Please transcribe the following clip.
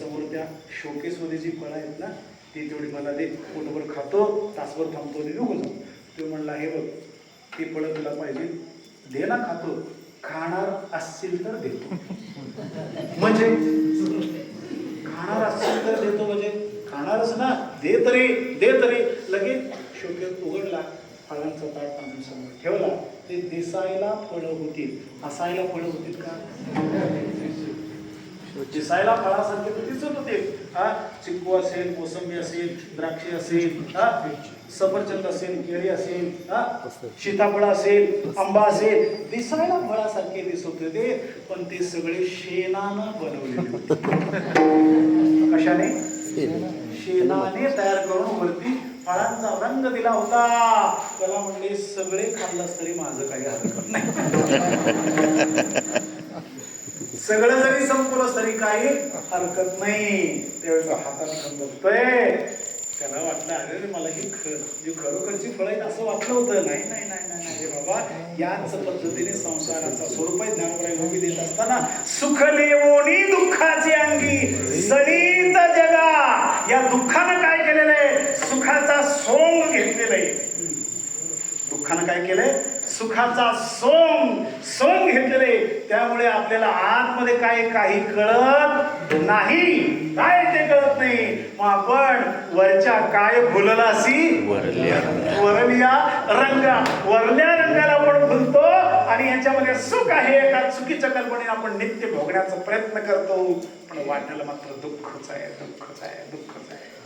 समोर त्या शोकेसमध्ये जी फळं आहेत ना ती तेवढी मला दे. पोटभर खातो तासभर थांबतो आणि निघून जातो. तो म्हणला हे बघ ती फळं तुला पाहिजे. दे ना खातो. खाणार असतील तर देतो. म्हणजे खाणार असतील तर देतो म्हणजे खाणारच ना. दे तरी दे तरी. लगेच शोकेत उघडला. फळांचा ताट आणून समोर ठेवला. ते दिसायला फळं होतील. असायला फळं होतील का? दिसायला फळासारखे तर दिसत होते. हा चिंकू असेल मोसंबी असेल द्राक्षे असेल हा सफरचंद असेल केळी असेल हा सीताफळ असेल आंबा असेल दिसायला फळासारखे दिसत होते पण ते सगळे शेणानं बनवले कशाने? शेणाने तयार करून वरती फळांचा रंग दिला होता. त्याला म्हणले सगळे खाल्लंस तरी माझं काही हरकत नाही. सगळं जरी संपलं तरी काही हरकत नाही. त्यावेळेस हाताने घेऊन बघतोय त्याला वाटलं अरे रे, मला ही जी खरोखरची फळ आहेत असं वाटलं होतं. नाही नाही नाही नाही नाही रे बाबा याच पद्धतीने संसाराचा स्वरूप आहे. ज्ञानप्राय भूमी देत असताना सुख लेवोनी दुःखाची अंगी सलित जगा. या दुःखानं काय केलेलं आहे? सुखाचा सोंग घेतलेला आहे. दुःखानं काय केलंय? सुखाचा सोंग सोंग घेतलेले त्यामुळे आपल्याला आतमध्ये काय काही कळत नाही. काय ते कळत नाही? मग आपण वरच्या काय फुललासी वरलिया रंगा. वरल्या रंगाला आपण फुलतो आणि याच्यामध्ये सुख आहे. एका चुकीच्या कल्पनेने आपण नित्य भोगण्याचा प्रयत्न करतो. पण वाटण्याला मात्र दुःखच आहे दुःखच आहे दुःखच आहे.